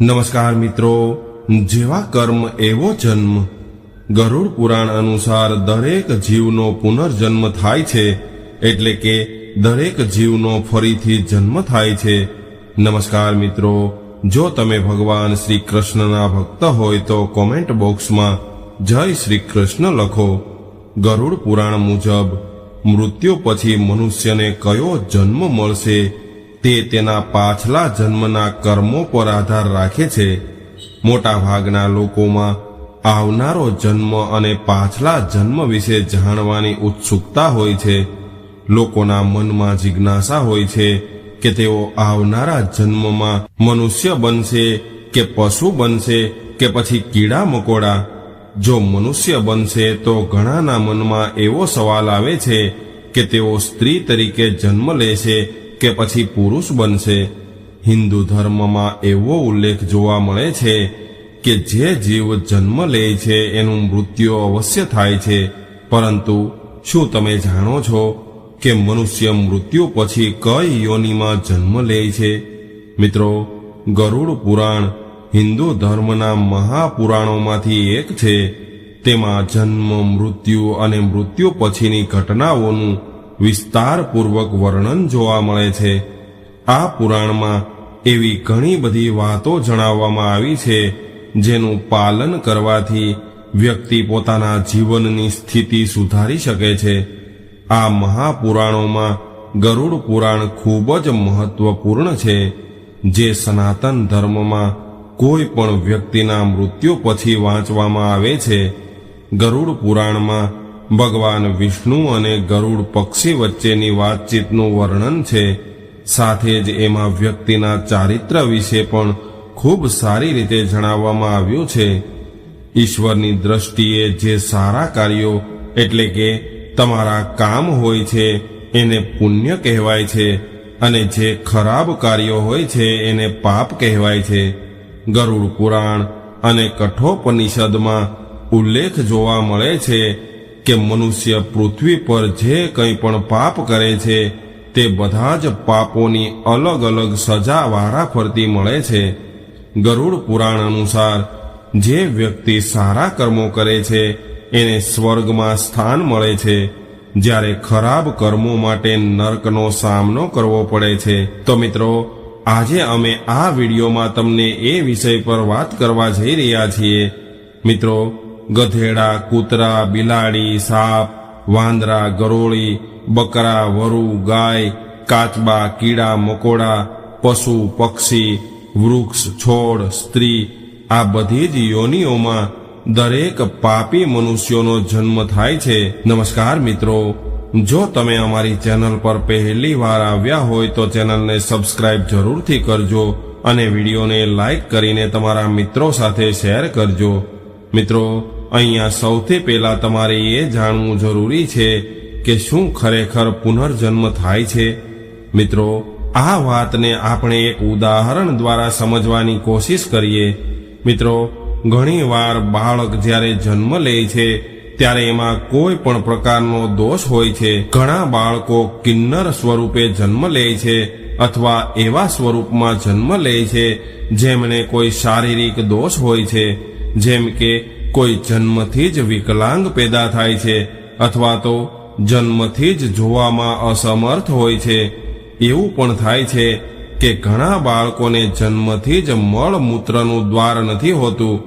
નમસ્કાર મિત્રો, જેવા કર્મ એવો જન્મ. ગરુડ પુરાણ અનુસાર દરેક જીવનો પુનર્જન્મ થાય છે, એટલે કે દરેક જીવનો ફરીથી જન્મ થાય છે. નમસ્કાર મિત્રો, જો તમે ભગવાન શ્રી કૃષ્ણના ભક્ત હોય તો કોમેન્ટ બોક્સમાં જય શ્રી કૃષ્ણ લખો. ગરુડ પુરાણ મુજબ, મૃત્યુ પછી મનુષ્યને કયો જન્મ મળશે? તે તેના પાછલા જન્મના કર્મો પર આધાર રાખે છે. મોટા ભાગના લોકોમાં આવનારો જન્મ અને પાછલા જન્મ વિશે જાણવાની ઉત્સુકતા હોય છે. લોકોના મનમાં જિજ્ઞાસા હોય છે કે તેઓ આવનારા જન્મમાં મનુષ્ય બનશે કે પશુ બનશે કે પછી કીડા મકોડા. જો મનુષ્ય બનશે તો ઘણાના મનમાં એવો સવાલ આવે છે કે તેઓ સ્ત્રી તરીકે જન્મ લેશે કે પછી પુરુષ બનશે. હિન્દુ ધર્મમાં એવો ઉલ્લેખ જોવા મળે છે કે જે જીવ જન્મ લે છે એનું મૃત્યુ અવશ્ય થાય છે. પરંતુ શું તમે જાણો છો કે મનુષ્ય મૃત્યુ પછી કઈ યોનિમાં જન્મ લે છે? મિત્રો, ગરુડ પુરાણ હિન્દુ ધર્મના મહાપુરાણોમાંથી એક છે. તેમાં જન્મ, મૃત્યુ અને મૃત્યુ પછીની ઘટનાઓનું વિસ્તારપૂર્વક વર્ણન જોવા મળે છે. આ પુરાણમાં એવી ઘણી બધી વાતો જણાવવામાં આવી છે, જેનું પાલન કરવાથી વ્યક્તિ પોતાના જીવનની સ્થિતિ સુધારી શકે છે. આ મહાપુરાણોમાં ગરુડ પુરાણ ખૂબ જ મહત્વપૂર્ણ છે, જે સનાતન ધર્મમાં કોઈ પણ વ્યક્તિના મૃત્યુ પછી વાંચવામાં આવે છે. ગરુડ પુરાણમાં ભગવાન વિષ્ણુ અને ગરુડ પક્ષી વચ્ચેની વાતચીતનું વર્ણન છે. સાથે જ એમાં વ્યક્તિના ચારિત્ર વિશે પણ ખૂબ સારી રીતે જણાવવામાં આવ્યું છે. ઈશ્વરની દ્રષ્ટિએ જે સારા કાર્યો, એટલે કે તમારા કામ હોય છે, એને પુણ્ય કહેવાય છે, અને જે ખરાબ કાર્યો હોય છે, એને પાપ કહેવાય છે. ગરુડ પુરાણ અને કઠોપનિષદમાં ઉલ્લેખ જોવા મળે છે કે મનુષ્ય પૃથ્વી પર જે કંઈ પણ પાપ કરે છે, તે બધા જ પાપોની અલગ અલગ સજા વારા ફરતી મળે છે. ગરુડ પુરાણ અનુસાર, જે વ્યક્તિ સારા કર્મો કરે છે, એને સ્વર્ગમાં સ્થાન મળે છે. જ્યારે ખરાબ કર્મો માટે નર્કનો સામનો કરવો પડે છે. તો મિત્રો, આજે અમે આ વિડીયોમાં તમને એ વિષય પર વાત કરવા જઈ રહ્યા છીએ. મિત્રો ગધેડા, કૂતરા, બિલાડી, સાપ, વાંદરા, ગરોળી, બકરા, વરુ, ગાય, કાચબા, કીડા, મકોડા, પશુ, પક્ષી, વૃક્ષ, છોડ, સ્ત્રી આ બધી જ યોનિઓમાં દરેક પાપી મનુષ્યોનો જન્મ થાય છે. નમસ્કાર મિત્રો, જો તમે અમારી ચેનલ પર પહેલી વાર આવ્યા હોય તો ચેનલને સબસ્ક્રાઇબ જરૂરથી કરજો અને વિડીયોને લાઈક કરીને તમારા મિત્રો સાથે શેર કરજો. મિત્રો અહીંયા સૌથી પહેલા તમારે એ જાણવું જરૂરી છે કે શું ખરેખર પુનર્જન્મ થાય છે. મિત્રો, આ વાતને આપણે એક ઉદાહરણ દ્વારા સમજવાની કોશિશ કરીએ. મિત્રો ઘણીવાર બાળક જ્યારે જન્મ લે છે, ત્યારે એમાં કોઈ પણ પ્રકારનો દોષ હોય છે. ઘણા બાળકો કિન્નર સ્વરૂપે જન્મ લે છે અથવા એવા સ્વરૂપમાં જન્મ લે છે જેમને કોઈ શારીરિક દોષ હોય છે. જેમ કે કોઈ જન્મથી જ વિકલાંગ પેદા થાય છે અથવા તો જન્મથી જ જોવામાં અસમર્થ હોય છે. એવું પણ થાય છે કે ઘણા બાળકોને જન્મથી જ મળમૂત્રનું દ્વાર નથી હોતું.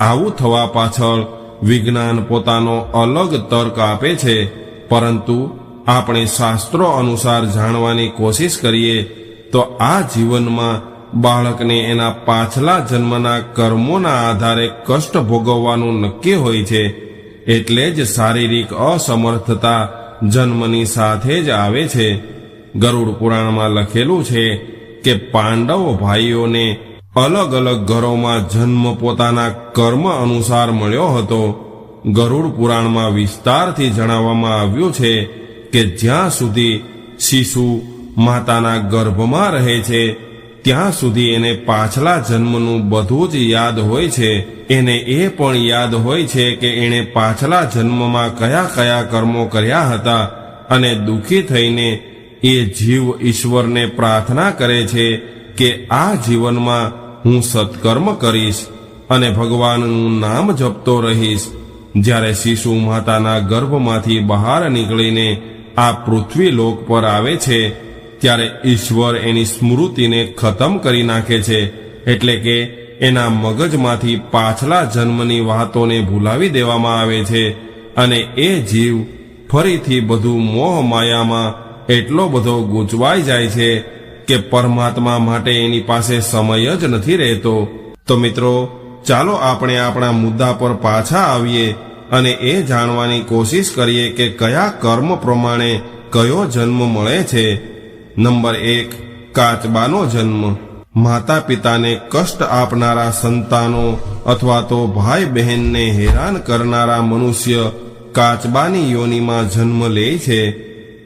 આવું થવા પાછળ વિજ્ઞાન પોતાનો અલગ તર્ક આપે છે. પરંતુ આપણે શાસ્ત્રો અનુસાર જાણવાની કોશિશ કરીએ તો આ જીવનમાં બાળકને એના પાછલા જન્મના કર્મોના આધારે કષ્ટ ભોગવવાનું નક્કી હોય છે, એટલે જ શારીરિક અસમર્થતા જન્મની સાથે જ આવે છે. ગરુડ પુરાણમાં લખેલું છે કે પાંડવ ભાઈઓને અલગ અલગ ઘરોમાં જન્મ પોતાના કર્મ અનુસાર મળ્યો હતો. ગરુડ પુરાણમાં વિસ્તારથી જણાવવામાં આવ્યું છે કે જ્યાં સુધી શિશુ માતાના ગર્ભમાં રહે છે ત્યાં સુધી એને પાછલા જન્મનું બધું જ યાદ હોય છે. એને એ પણ યાદ હોય છે કે એણે પાછલા જન્મમાં કયા કયા કર્મો કર્યા હતા અને દુઃખી થઈને એ જીવ ઈશ્વરને પ્રાર્થના કરે છે કે આ જીવનમાં હું સત્કર્મ કરીશ અને ભગવાનનું નામ જપતો રહીશ. જ્યારે શિશુ માતાના ગર્ભમાંથી બહાર નીકળીને આ પૃથ્વી લોક પર આવે છે ત્યારે ઈશ્વર એની સ્મૃતિને ખતમ કરી નાખે છે, એટલે કે એના મગજમાંથી પાછલા જન્મની વાતોને ભૂલાવી દેવામાં આવે છે અને એ જીવ ફરીથી બધું મોહ માયામાં એટલો બધો ગૂંચવાઈ જાય છે કે પરમાત્મા માટે એની પાસે સમય જ નથી રહેતો. તો મિત્રો, ચાલો આપણે આપણા મુદ્દા પર પાછા આવીએ અને એ જાણવાની કોશિશ કરીએ કે કયા કર્મ પ્રમાણે કયો જન્મ મળે છે. નંબર એક, કાચબાનો જન્મ. માતા પિતાને કષ્ટ આપનારા સંતાનો અથવા તો ભાઈ બહેનને હેરાન કરનારા મનુષ્ય કાચબાની યોનિમાં જન્મ લે છે.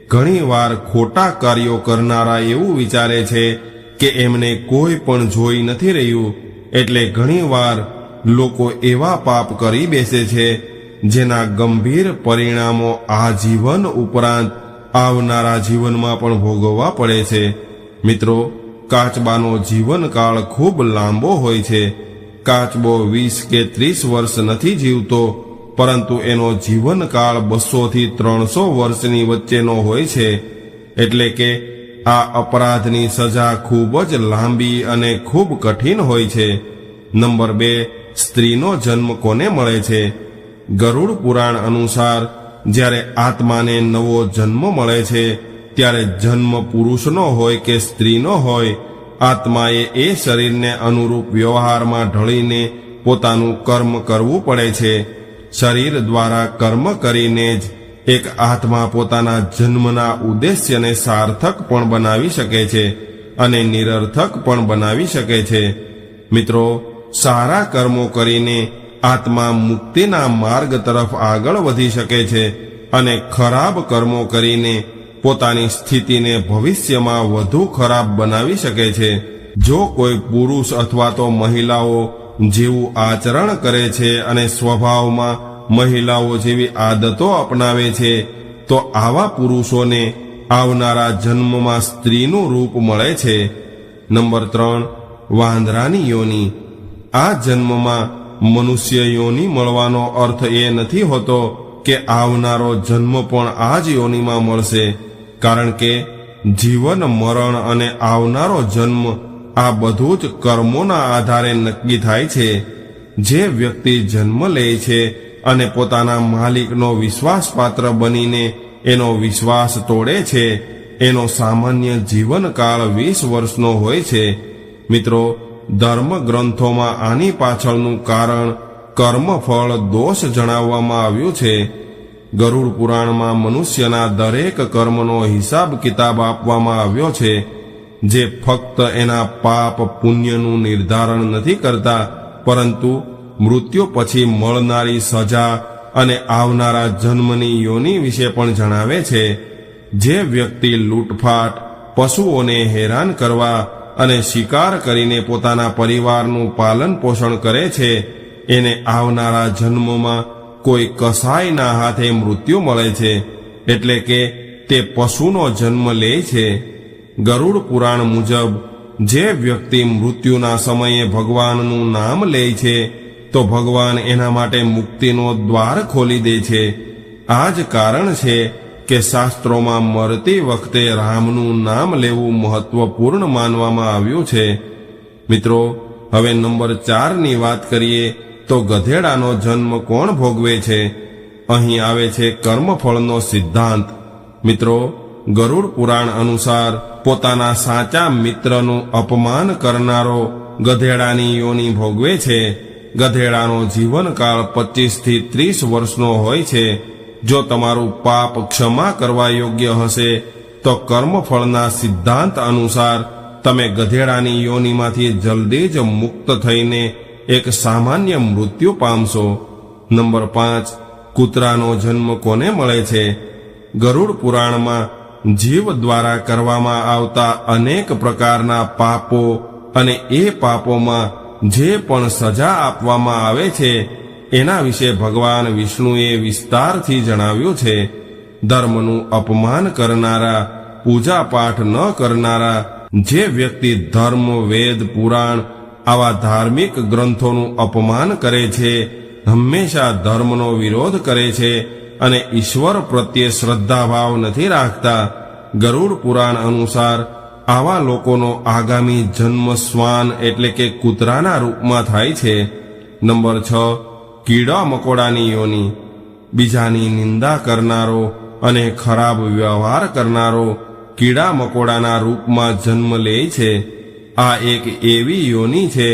ઘણીવાર ખોટા કાર્યો કરનારા એવું વિચારે છે કે એમને કોઈ પણ જોઈ નથી રહ્યું. એટલે ઘણીવાર લોકો એવા પાપ કરી બેસે છે જેના ગંભીર પરિણામો આ જીવન ઉપરાંત આવનારા જીવનમાં પણ ભોગવવા પડે છે. મિત્રો, કાચબાનો જીવનકાળ ખૂબ લાંબો હોય છે. કાચબો વીસ કે ત્રીસ વર્ષ નથી જીવતો, પરંતુ એનો જીવનકાળ બસોથી ત્રણસો વર્ષની વચ્ચેનો હોય છે. એટલે કે આ અપરાધની સજા ખૂબ જ લાંબી અને ખૂબ કઠિન હોય છે. નંબર બે, સ્ત્રીનો જન્મ કોને મળે છે? ગરુડ પુરાણ અનુસાર જ્યારે આત્માને નવો જન્મ મળે છે, ત્યારે જન્મ પુરુષનો હોય કે સ્ત્રીનો હોય, આત્માએ એ શરીરને અનુરૂપ વ્યવહારમાં ઢળીને પોતાનું કર્મ કરવું પડે છે. શરીર દ્વારા કર્મ કરીને જ એક આત્મા પોતાના જન્મના ઉદ્દેશ્યને સાર્થક પણ બનાવી શકે છે અને નિરર્થક પણ બનાવી શકે છે. મિત્રો, સારા કર્મો કરીને આત્મા મુક્તિના માર્ગ તરફ આગળ વધી શકે છે અને ખરાબ કર્મો કરીને પોતાની સ્થિતિને ભવિષ્યમાં વધુ ખરાબ બનાવી શકે છે. જો કોઈ પુરુષ અથવા તો મહિલાઓ જેવું આચરણ કરે છે અને સ્વભાવમાં મહિલાઓ જેવી આદતો અપનાવે છે, તો આવા પુરુષોને આવનારા જન્મમાં સ્ત્રીનું રૂપ મળે છે. નંબર ત્રણ, વાંદરાની યોની. આ જન્મમાં મનુષ્ય યોની મળવાનો અર્થ એ નથી હોતો કે આવનારો જન્મ પણ આ જ યોનિમાં મળશે. કારણ કે જીવન, મરણ અને આવનારો જન્મ આ બધું જ કર્મોના આધારે નક્કી થાય છે. જે વ્યક્તિ જન્મ લે છે અને પોતાના માલિકનો વિશ્વાસપાત્ર બનીને એનો વિશ્વાસ તોડે છે, એનો સામાન્ય જીવનકાળ વીસ વર્ષનો હોય છે. મિત્રો ધર્મ ગ્રંથોમાં આની પાછળનું કારણ કર્મફળ દોષ જણાવવામાં આવ્યું છે. ગરુડ પુરાણમાં મનુષ્યના દરેક કર્મનો હિસાબ કિતાબ આપવામાં આવ્યો છે. જે ફક્ત એના પાપ પુણ્યનું નિર્ધારણ નથી કરતા, પરંતુ મૃત્યુ પછી મળનારી સજા અને આવનારા જન્મની યોની વિશે પણ જણાવે છે. જે વ્યક્તિ લૂંટફાટ, પશુઓને હેરાન કરવા અને શિકાર કરીને પોતાના પરિવારનું પાલન પોષણ કરે છે, એને આવનારા જન્મોમાં કોઈ કસાયના હાથે મૃત્યુ મળે છે, એટલે કે તે પશુનો જન્મ લે છે. ગરુડ પુરાણ મુજબ, જે વ્યક્તિ મૃત્યુના સમયે ભગવાનનું નામ લે છે, તો ભગવાન એના માટે મુક્તિનો દ્વાર ખોલી દે છે. આ જ કારણ છે કે શાસ્ત્રોમાં મરતી વખતે રામનું નામ લેવું મહત્વપૂર્ણ માનવામાં આવ્યું છે. મિત્રો, હવે નંબર ચારની વાત કરીએ તો ગધેડાનો જન્મ કોણ ભોગવે છે? અહીં આવે છે કર્મફળનો સિદ્ધાંત. મિત્રો, ગરુડ પુરાણ અનુસાર પોતાના સાચા મિત્રનું અપમાન કરનારો ગધેડાની યોની ભોગવે છે. ગધેડાનો જીવનકાળ પચીસથી ત્રીસ વર્ષનો હોય છે. જો તમારું પાપ ક્ષમા કરવા યોગ્ય હશે, તો કર્મફળના સિદ્ધાંત અનુસાર તમે ગધેડાની યોનિમાંથી જલ્દી જ મુક્ત થઈને એક સામાન્ય મૃત્યુ પામશો. નંબર પાંચ, કૂતરાનો જન્મ કોને મળે છે? ગરુડ પુરાણમાં જીવ દ્વારા કરવામાં આવતા અનેક પ્રકારના પાપો અને એ પાપોમાં જે પણ સજા આપવામાં આવે છે એના વિશે ભગવાન વિષ્ણુએ વિસ્તારથી જણાવ્યું છે, ધર્મનું અપમાન કરનારા પૂજા પાઠ ન કરનારા, જે વ્યક્તિ ધર્મ, વેદ, પુરાણ, આવા ધાર્મિક ગ્રંથોનું અપમાન કરે છે, હંમેશા ધર્મનો વિરોધ કરે છે અને ઈશ્વર પ્રત્યે શ્રદ્ધાભાવ નથી રાખતા. ગરુડ પુરાણ અનુસાર, આવા લોકોનો આગામી જન્મ શ્વાન એટલે કે કૂતરાના રૂપમાં થાય છે. નંબર છ કીડા મકોડાની યોની, બીજાની નિંદા કરનારો અને ખરાબ વ્યવહાર કરનારો કીડા મકોડાના રૂપમાં જન્મ લે છે. આ એક એવી યોની છે,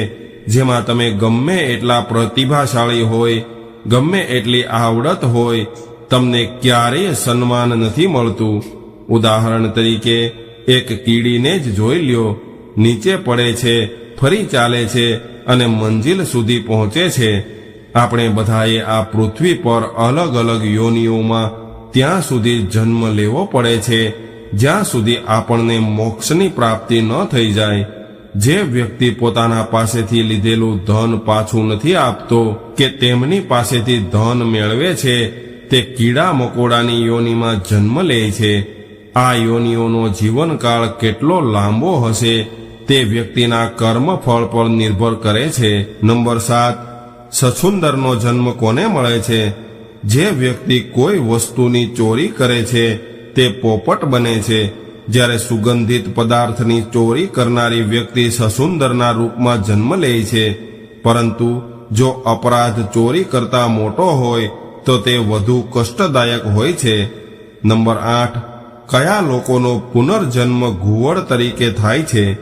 જેમાં તમે ગમે એટલા પ્રતિભાશાળી હોય, ગમે એટલી આવડત હોય, તમને ક્યારેય સન્માન નથી મળતું. ઉદાહરણ તરીકે, એક કીડીને જ જોઈ લ્યો, નીચે પડે છે, ફરી ચાલે છે અને મંજિલ સુધી પહોંચે છે. આપણે બધાએ આ પૃથ્વી પર અલગ અલગ યોનિઓમાં ત્યાં સુધી જન્મ લેવો પડે છે, જ્યાં સુધી આપણને મોક્ષની પ્રાપ્તિ ન થઈ જાય. જે વ્યક્તિ પોતાના પાસેથી લીધેલું ધન પાછું નથી આપતો, કે તેમની પાસેથી ધન મેળવે છે, તે કીડા મકોડાની યોનિમાં જન્મ લે છે. આ યોનિઓનો જીવનકાળ કેટલો લાંબો હશે, તે વ્યક્તિના કર્મફળ પર નિર્ભર કરે છે. નંબર સાત સછુંદરનો જન્મ કોને મળે છે? જે વ્યક્તિ કોઈ વસ્તુની ચોરી કરે છે, તે પોપટ બને છે. જ્યારે સુગંધિત પદાર્થની ચોરી કરનારી વ્યક્તિ સસુંદરના રૂપમાં જન્મ લે છે, પરંતુ જો અપરાધ ચોરી કરતા મોટો હોય, તો તે વધુ કષ્ટદાયક હોય છે. નંબર આઠ. કયા લોકોનો પુનર્જન્મ ઘુવડ તરીકે થાય છે?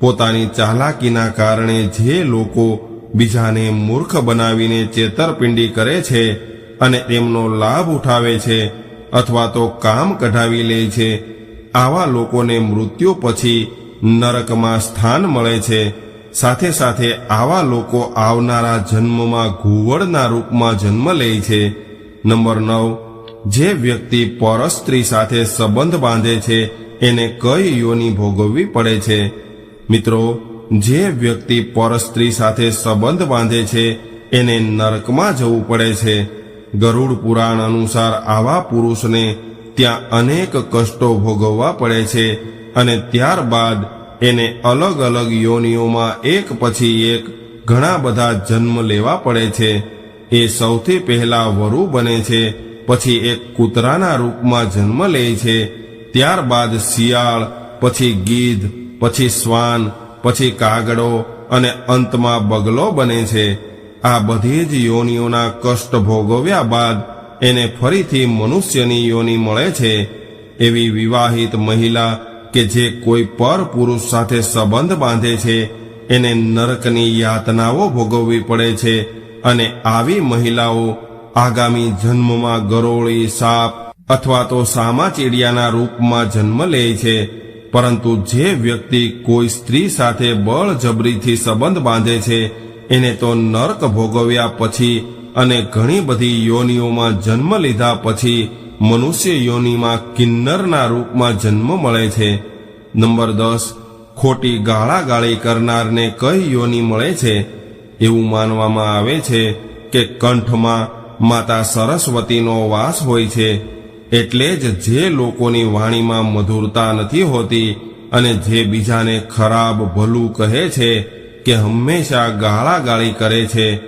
પોતાની ચાલાકીના કારણે જે લોકો બીજાને મૂર્ખ બનાવીને છેતરપિંડી કરે છે અને તેમનો લાભ ઉઠાવે છે અથવા તો કામ કઢાવી લે છે, આવા લોકોને મૃત્યુ પછી નરકમાં સ્થાન મળે છે. સાથે સાથે આવા લોકો આવનારા જન્મમાં ઘુવડના રૂપમાં જન્મ લે છે. નંબર નવ, જે વ્યક્તિ પરસ્ત્રી સાથે સંબંધ બાંધે છે, એને કઈ યોની ભોગવવી પડે છે? મિત્રો જે વ્યક્તિ પરસ્ત્રી સાથે સંબંધ બાંધે છે, એને નરકમાં જવું પડે છે. ગરુડ પુરાણ અનુસાર આવા પુરુષને ત્યાં અનેક કષ્ટો ભોગવવા પડે છે અને ત્યારબાદ એને અલગ અલગ યોનિઓમાં એક પછી એક ઘણા બધા જન્મ લેવા પડે છે. એ સૌથી પહેલા વરુ બને છે, પછી એક કૂતરાના રૂપમાં જન્મ લે છે, ત્યારબાદ શિયાળ, પછી ગીધ, પછી શ્વાન પછી કાગડો અને અંતમાં બગલો બને છે. આ બધી જ યોનિઓના કષ્ટ ભોગવ્યા બાદ એને ફરીથી મનુષ્યની યોની મળે છે. એવી વિવાહિત મહિલા કે જે કોઈ પર પુરુષ સાથે સંબંધ બાંધે છે, એને નરકની યાતનાઓ ભોગવવી પડે છે અને આવી મહિલાઓ આગામી જન્મમાં ગરોળી સાપ અથવા તો સામાચીડિયાના રૂપમાં જન્મ લે છે. પરંતુ જે વ્યક્તિ કોઈ સ્ત્રી સાથે બળજબરીથી સંબંધ બાંધે છે, એને તો નર્ક ભોગવ્યા પછી અને ઘણી બધી યોનિઓમાં જન્મ લીધા પછી મનુષ્ય યોનિમાં કિન્નરના રૂપમાં જન્મ મળે છે. નંબર દસ, ખોટી ગાળાગાળી કરનારને કઈ યોની મળે છે? એવું માનવામાં આવે છે કે કંઠમાં માતા સરસ્વતીનો વાસ હોય છે. એટલે જ જે લોકોની વાણીમાં મધુરતા નથી હોતી અને જે બીજાને ખરાબ, ભલું કહે છે કે હંમેશા ગાળાગાળી કરે છે,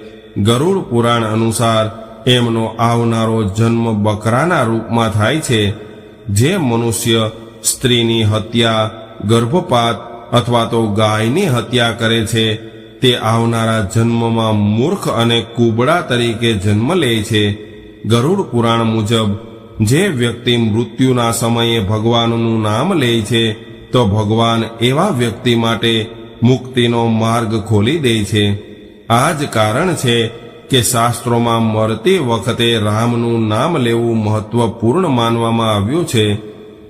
ગરુડ પુરાણ અનુસાર એમનો આવનારો જન્મ બકરાના રૂપમાં થાય છે. જે મનુષ્ય સ્ત્રીની હત્યા, ગર્ભપાત અથવા તો ગાયની હત્યા કરે છે, તે આવનારા જન્મમાં મૂર્ખ અને કુબડા તરીકે જન્મ લે છે. ગરુડ પુરાણ મુજબ જે વ્યક્તિ મૃત્યુના સમયે ભગવાનનું નામ લે છે, તો ભગવાન એવા વ્યક્તિ માટે મુક્તિનો માર્ગ ખોલી દે છે. આ જ કારણ છે કે શાસ્ત્રોમાં મરતી વખતે રામનું નામ લેવું મહત્વપૂર્ણ માનવામાં આવ્યું છે.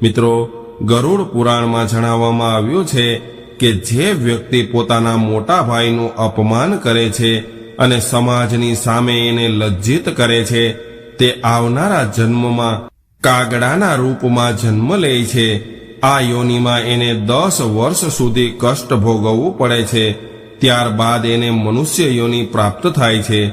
મિત્રો, ગરુડ પુરાણમાં જણાવવામાં આવ્યું છે કે જે વ્યક્તિ પોતાના મોટા ભાઈનું અપમાન કરે છે અને સમાજની સામે એને લજ્જિત કરે છે તે આવનારા જન્મમાં કાગડાના રૂપમાં જન્મ લે છે. આ યોનિમાં એને દસ વર્ષ સુધી કષ્ટ ભોગવવું પડે છે. ત્યારબાદ એને મનુષ્ય યોનિ પ્રાપ્ત થાય છે.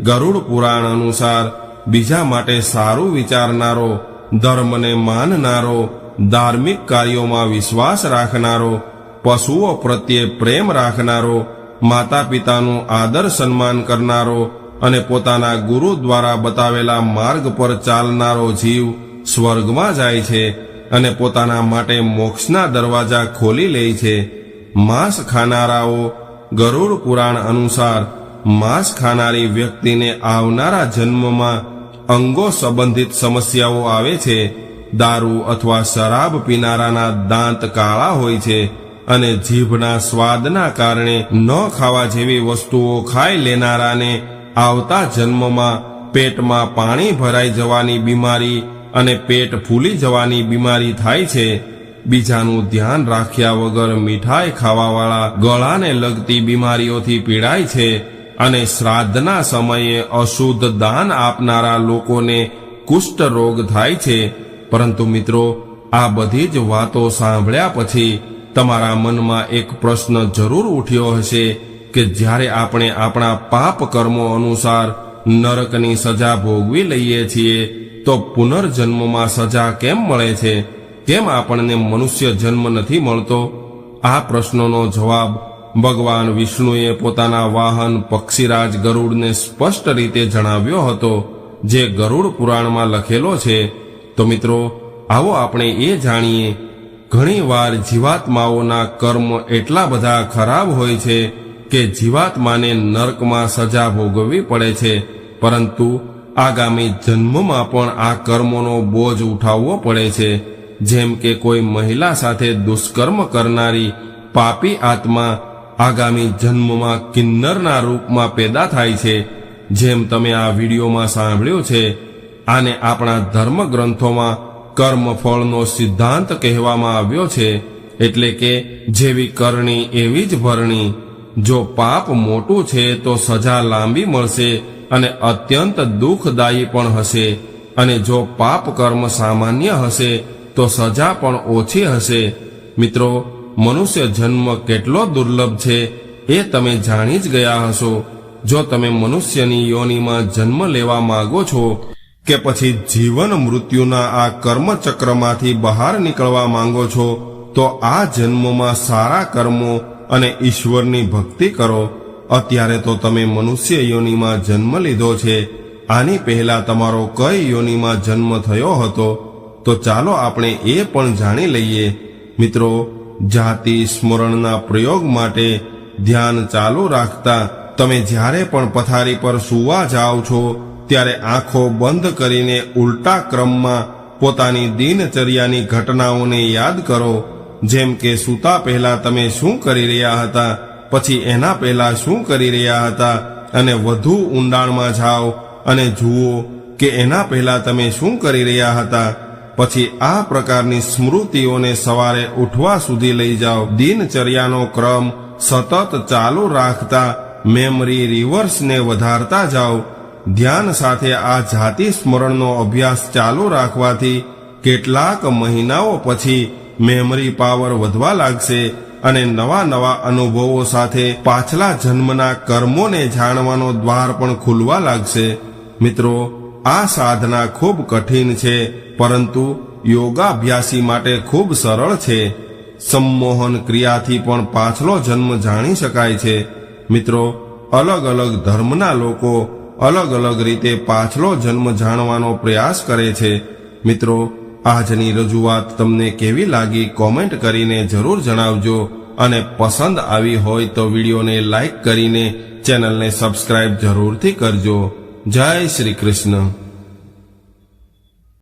ગરુડ પુરાણ અનુસાર બીજા માટે સારું વિચારનારો, ધર્મને માનનારો, ધાર્મિક કાર્યોમાં વિશ્વાસ રાખનારો, પશુઓ પ્રત્યે પ્રેમ રાખનારો માતા પિતાનું આદર સન્માન કરનારો અને પોતાના ગુરુ દ્વારા બતાવેલા માર્ગ પર ચાલનારો જીવ સ્વર્ગમાં જાય છે અને પોતાના માટે મોક્ષના દરવાજા ખોલી લે છે. માંસ ખાનારાઓ ગરુડ પુરાણ અનુસાર માંસ ખાનારી વ્યક્તિને આવનારા જન્મમાં અંગો સંબંધિત સમસ્યાઓ આવે છે. દારૂ અથવા શરાબ પીનારાના દાંત કાળા હોય છે અને જીભના સ્વાદના કારણે ન ખાવા જેવી વસ્તુઓ ખાઈ લેનારાને આવતા જન્મમાં પેટમાં પાણી ભરાઈ જવાની બીમારી અને પેટ ફૂલી જવાની બીમારી થાય છે, બીજાનું ધ્યાન રાખ્યા વગર મીઠાઈ ખાવાવાળા ગળાને લગતી બીમારીઓથી પીડાય છે અને શ્રાદ્ધના સમયે અશુદ્ધ દાન આપનારા લોકોને કુષ્ઠ રોગ થાય છે. પરંતુ મિત્રો, આ બધી જ વાતો સાંભળ્યા પછી તમારા મનમાં એક પ્રશ્ન જરૂર ઉઠ્યો હશે. કે જ્યારે આપણે આપણા પાપ કર્મો અનુસાર નરકની સજા ભોગવી લઈએ છીએ, તો પુનર્જન્મમાં સજા કેમ મળે છે? કેમ આપણને મનુષ્ય જન્મ નથી મળતો? આ પ્રશ્નનો જવાબ ભગવાન વિષ્ણુએ પોતાના વાહન પક્ષીરાજ ગરુડને સ્પષ્ટ રીતે જણાવ્યો હતો, જે ગરુડ પુરાણમાં લખેલો છે. તો મિત્રો, આવો આપણે એ જાણીએ, ઘણીવાર જીવાત્માઓના કર્મ એટલા બધા ખરાબ હોય છે કે જીવાત્માને નર્કમાં સજા ભોગવવી પડે છે, પરંતુ આગામી જન્મમાં પણ આ કર્મોનો બોજ ઉઠાવવો પડે છે, જેમ કે કોઈ મહિલા સાથે દુષ્કર્મ કરનારી પાપી આત્મા આગામી જન્મમાં કિન્નરના રૂપમાં પેદા થાય છે, જેમ તમે આ વિડીયોમાં સાંભળ્યું છે, આને આપણા ધર્મ ગ્રંથોમાં કર્મફળનો સિદ્ધાંત કહેવામાં આવ્યો છે, એટલે કે જેવી કરણી એવી જ ભરણી જો પાપ મોટું છે તો સજા લાંબી મળશે અને અત્યંત દુઃખદાયી પણ હશે. અને જો પાપ કર્મ સામાન્ય હશે, તો સજા પણ ઓછી હશે. મિત્રો, મનુષ્ય જન્મ કેટલો દુર્લભ છે એ તમે જાણી જ ગયા હશો. જો તમે મનુષ્યની યોનિમાં જન્મ લેવા માંગો છો કે પછી જીવન મૃત્યુના આ કર્મચક્રમાંથી બહાર નીકળવા માંગો છો, તો આ જન્મમાં સારા કર્મો અને ઈશ્વરની ભક્તિ કરો, અત્યારે તો તમે મનુષ્ય યોનિમાં જન્મ લીધો છે. આની પહેલા તમારો કઈ યોનિમાં જન્મ થયો હતો, તો ચાલો આપણે એ પણ જાણી લઈએ. મિત્રો, જાતિ સ્મરણના પ્રયોગ માટે ધ્યાન ચાલુ રાખતા તમે જ્યારે પણ પથારી પર સૂવા જાઓ છો, ત્યારે આંખો બંધ કરીને ઉલટા ક્રમમાં પોતાની દિનચર્યાની ઘટનાઓને યાદ કરો. જેમ કે સૂતા પહેલા તમે શું કરી રહ્યા હતા, પછી એના પહેલા શું કરી રહ્યા હતા, અને વધુ ઊંડાણમાં જાઓ અને જુઓ કે એના પહેલા તમે શું કરી રહ્યા હતા, પછી આ પ્રકારની સ્મૃતિઓને સવારે ઉઠવા સુધી લઈ જાઓ. દિનચર્યાનો ક્રમ સતત ચાલુ રાખતા મેમરી રિવર્સને વધારતા જાઓ. ધ્યાન સાથે આ જાતિ સ્મરણનો અભ્યાસ ચાલુ રાખવાથી કેટલાક મહિનાઓ પછી મેમરી પાવર વધવા લાગશે અને નવા નવા અનુભવો સાથે પાછલા જન્મના કર્મોને જાણવાનો દ્વાર પણ ખુલવા લાગશે. મિત્રો, આ સાધના ખૂબ કઠિન છે, પરંતુ યોગાભ્યાસી માટે ખૂબ સરળ છે. સંમોહન ક્રિયાથી પણ પાછલો જન્મ જાણી શકાય છે. મિત્રો, અલગ અલગ ધર્મના લોકો અલગ અલગ રીતે પાછલો જન્મ જાણવાનો પ્રયાસ કરે છે. મિત્રો આજની રજૂઆત તમને કેવી લાગી કોમેન્ટ કરીને જરૂર જણાવજો અને પસંદ આવી હોય તો વિડીયોને લાઈક કરીને ચેનલને સબસ્ક્રાઇબ જરૂરથી કરજો. જય શ્રી કૃષ્ણ.